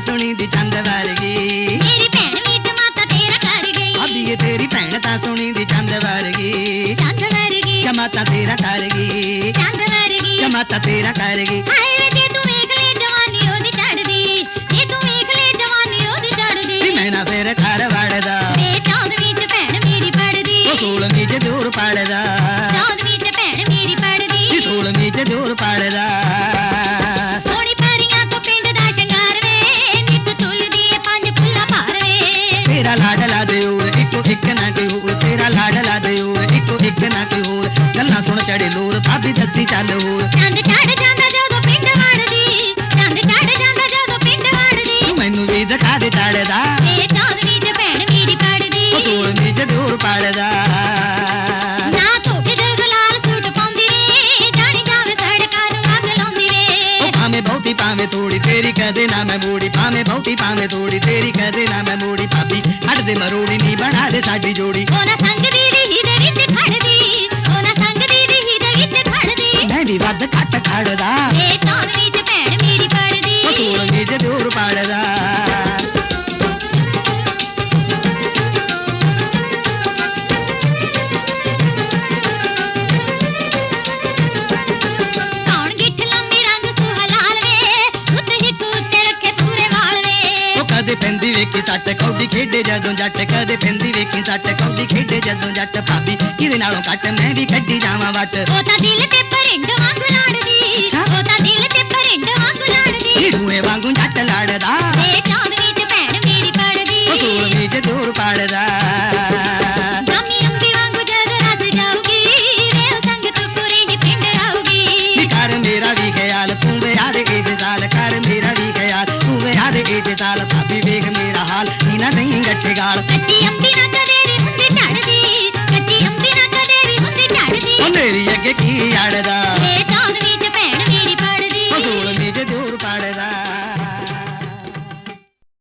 ਤਾਂ ਸੁਣੀ ਦੀ ਚੰਦ ਵਰਗੀ। ਮੇਰੀ ਭੈਣ ਵੀ ਜਮਾਤਾ ਤੇਰਾ ਕਰ ਗਈ। ਭਾਬੀਏ ਤੇਰੀ ਭੈਣ ਤਾਂ ਸੁਣੀ ਦੀ ਚੰਦ ਵਰਗੀ। ਚੰਦ ਵਰਗੀ। ਜਮਾਤਾ ਤੇਰਾ ਕਰ ਗਈ। ਚੰਦ ਵਰਗੀ। ਜਮਾਤਾ ਤੇਰਾ ਕਰ ਗਈ। ਹਾਏ ਵੇ ਜੇ ਤੂੰ ਵੇਖ ਲੈ ਜਵਾਨੀ ਉਹਦੀ ਚੜਦੀ ਜੇ ਤੂੰ ਵੇਖ ਲੈ ਜਵਾਨੀ ਉਹਦੀ ਚੜਦੀ ਮੈਂ ਨਾ ਫੇਰ ਘਰ ਵੜਦਾ। ਵੇ ਚੌਦਵੀਂ ਚ ਭੈਣ ਮੇਰੀ ਪੜਦੀ ਉਹ ਸੋਲਵੀਂ ਚ ਦੂਰ ਪੜਦਾ ਚੌਦਵੀਂ ਚ ਭੈਣ ਮੇਰੀ ਪੜਦੀ ਸੋਲਵੀਂ ਚ ਦੂਰ ਪੜਦਾ ਲਾਡਲਾ ਦੇ ਹੋਰ ਇੱਕੋ ਇੱਕ ਨਾ ਕੋਈ ਹੋਰ। ਗੱਲਾਂ ਸੁਣ ਚੜੇ ਲੋਰ ਭਾਬੀ ਦੱਸੀ ਚੱਲ ਹੋਰ। ਚੰਦ ਚੜ ਜਾਂਦਾ ਜਦੋਂ ਪਿੰਡ ਵੜਦੀ ਚੰਦ ਚੜ ਜਾਂਦਾ ਜਦੋਂ ਪਿੰਡ ਵੜਦੀ। ਤੂੰ ਮੈਨੂੰ ਵੀ ਦਿਖਾ ਦੇ ਚੜਦਾ ਵੇ ਚੌਦਵੀਂ ਚ ਭੈਣ ਮੇਰੀ ਪੜਦੀ ਉਹ ਸੋਲਵੀਂ ਚ ਦੂਰ ਪੜਦਾ। ਨਾ ਧੋਕੇ ਜਗ ਲਾਲ ਸੂਟ ਪਾਉਂਦੀ ਵੇ ਜਾਣੀ ਜਾਵੇ ਸੜਕਾਂ ਨੂੰ ਅੱਗ ਲਾਉਂਦੀ ਉਹ ਵੇ ਭਾਵੇਂ ਬਹੁਤੀ ਭਾਵੇਂ ਥੋੜੀ ਤੇਰੀ ਕਦੇ ਨਾ ਮੈਂ ਮੋੜੀ। ਭਾਵੇਂ ਬਹੁਤੀ ਭਾਵੇਂ ਥੋੜੀ ਤੇਰੀ ਕਦੇ ਨਾ ਮੈਂ ਮੋੜੀ। ਭਾਬੀ ਹੱਟ ਦੇ ਮਰੋੜੀ ਨਹੀਂ ਬਣਾ ਦੇ ਸਾਡੀ ਜੋੜੀ। ਉਹਨਾਂ ਸੰਗ ਖੜਦੀ ਮੈਂ ਵੀ ਵੱਧ ਘੱਟ ਖੜਦਾ। ਵੇ ਚੌਦਵੀਂ ਚ ਭੈਣ ਮੇਰੀ ਉਹ ਪੜਦੀ ਸੋਲਵੀਂ ਚ ਦੂਰ ਪੜਦਾ। ਕੌਣ ਗਿੱਠ ਲੰਮੀ ਰੰਗ ਸੁਹਲਾਲ ਵੇ ਉੱਤ ਹੀ ਕੂਤੇ ਰੱਖੇ ਪੂਰੇ ਵਾਲ ਵੇ। ਉਹ ਕਦੇ ਪੈਂਦੀ ਵੇਖੀ ਸੱਟ ਕੌਡੀ ਖੇਡੇ ਜਦੋਂ ਜੱਟ ਕਦੇ ਪੈਂਦੀ ਵੇਖੀ ਸੱਟ ਕੌਡੀ ਖੇਡੇ ਜਦੋਂ ਜੱਟ। ਭਾਬੀ ਕਿਹਦੇ ਨਾਲੋਂ ਕੱਟ ਮੈਂ ਵੀ ਕੱਢੀ ਜਾਵਾਂ ਵੱਟ। ਉਹ ਤਾਂ ਦਿਲ ਤੇ ਪਰਿੰਡ ਵਾਂਗ ਲੜਦੀ। ਉਹ ਤਾਂ ਦਿਲ ਤੇ ਪਰਿੰਡ ਵਾਂਗ ਲੜਦੀ। ਧੂਏ ਵਾਂਗੂ ਜੱਟ ਲੜਦਾ। ਵੇ ਚੌਦਵੀਂ ਚ ਭੈਣ ਮੇਰੀ ਉਹ ਪੜਦੀ। ਸੋਲਵੀਂ ਚ ਦੂਰ ਪੜਦਾ। ਗਾਮੀ ਅੰਬੀ ਵਾਂਗੂ ਜਦ ਰਸ ਜਾਊਗੀ ਵੇ ਉਹ ਸੰਗ ਤੂੰ ਪੂਰੀ ਹੀ ਪਿੰਡ ਆਊਗੀ। ਨੀ ਕਰ ਮੇਰਾ ਵੀ ਖਿਆਲ ਤੂੰ ਵੇ ਯਾਦ ਇਸ ਸਾਲ ਕਰ ਮੇਰਾ ਵੀ ਖਿਆਲ ਤੂੰ ਵੇ ਯਾਦ ਇਸ ਸਾਲ ਭਾਬੀ ਵੇਖ ਮੇਰਾ ਹਾਲ ਨੀ ਨਾ ਨਹੀਂ ਗੱਠੇ ਗਾਲ। ਕੱਚੀ ਅੰਬੀ ਨਾ